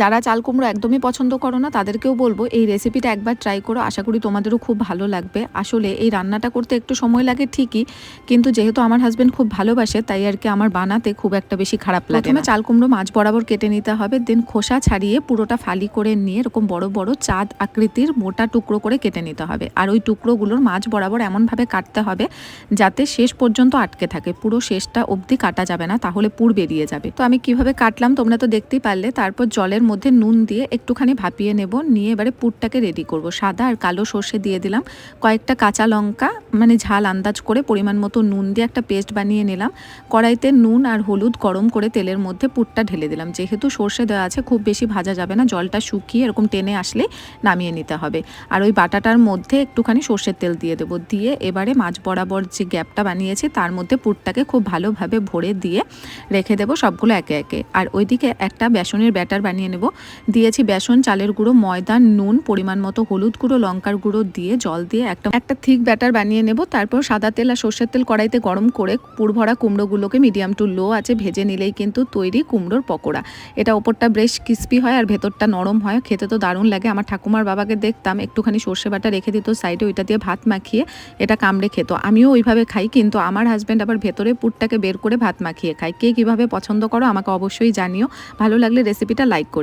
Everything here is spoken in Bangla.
যারা চাল কুমড়ো একদমই পছন্দ করো না তাদেরকেও বলব এই রেসিপিটা একবার ট্রাই করো। আশা করি তোমাদেরও খুব ভালো লাগবে। আসলে এই রান্নাটা করতে একটু সময় লাগে ঠিকই কিন্তু যেহেতু আমার হাজবেন্ড খুব ভালোবাসে তাই আর কি আমার বানাতে খুব একটা বেশি খারাপ লাগে প্রথমে চাল কুমড়ো মাছ বরাবর কেটে নিতে হবে দেন খোসা ছাড়িয়ে পুরোটা ফালি করে নিয়ে এরকম বড় বড় চাঁদ আকৃতির মোটা টুকরো করে কেটে নিতে হবে। আর ওই টুকরোগুলোর মাছ বরাবর এমনভাবে কাটতে হবে যাতে শেষ পর্যন্ত আটকে থাকে। পুরো শেষটা অবধি কাটা যাবে না তাহলে পুর বেরিয়ে যাবে। তো আমি কীভাবে কাটলাম তোমরা তো দেখতেই পারলে তারপর জলের মধ্যে নুন দিয়ে একটুখানি ভাপিয়ে নেব। নিয়ে এবারে পুরটাকে রেডি করব। সাদা আর কালো সর্ষে দিয়ে দিলাম। কয়েকটা কাঁচা লঙ্কা মানে ঝাল আন্দাজ করে পরিমাণ মতো নুন দিয়ে একটা পেস্ট বানিয়ে নিলাম। কড়াইতে নুন আর হলুদ গরম করে তেলের মধ্যে পুরটা ঢেলে দিলাম। যেহেতু সর্ষে দেওয়া আছে, খুব বেশি ভাজা যাবে না, জলটা শুকিয়ে এরকম টেনে আসলে নামিয়ে নিতে হবে। আর ওই বাটাটার মধ্যে একটুখানি সর্ষের তেল দিয়ে দেবো। দিয়ে এবারে মাছ বরাবর যে গ্যাপটা বানিয়েছি, তার মধ্যে পুরটাকে খুব ভালোভাবে ভরে দিয়ে রেখে দেবো সবগুলো একে একে। আর ওইদিকে একটা বেসনের ব্যাটার বানিয়ে নেব। দিয়েছি বেসন, চালের গুঁড়ো, ময়দা, নুন, পরিমাণ মতো হলুদ গুঁড়ো, লঙ্কার গুঁড়ো দিয়ে জল দিয়ে একটা একটা থিক ব্যাটার বানিয়ে নেব। তারপর সাদা তেল আর সর্ষের তেল কড়াইতে গরম করে পুরভরা কুমড়োগুলোকে মিডিয়াম টু লো আছে ভেজে নিলেই কিন্তু তৈরি কুমড়োর পকোড়া। এটা ওপরটা বেশ ক্রিস্পি হয় আর ভেতরটা নরম হয়। খেতে তো দারুণ লাগে। আমার ঠাকুমার বাবাকে দেখতাম একটুখানি সর্ষে বাটা রেখে দিত সাইডে ওইটা দিয়ে ভাত মাখিয়ে এটা কামড়ে খেত। আমিও ওইভাবে খাই কিন্তু আমার হাজব্যান্ড আবার ভেতরে পুরটাকে বের করে ভাত মাখিয়ে খায়। কে কীভাবে পছন্দ করো আমাকে অবশ্যই জানিও। ভালো লাগলে রেসিপিটা লাইক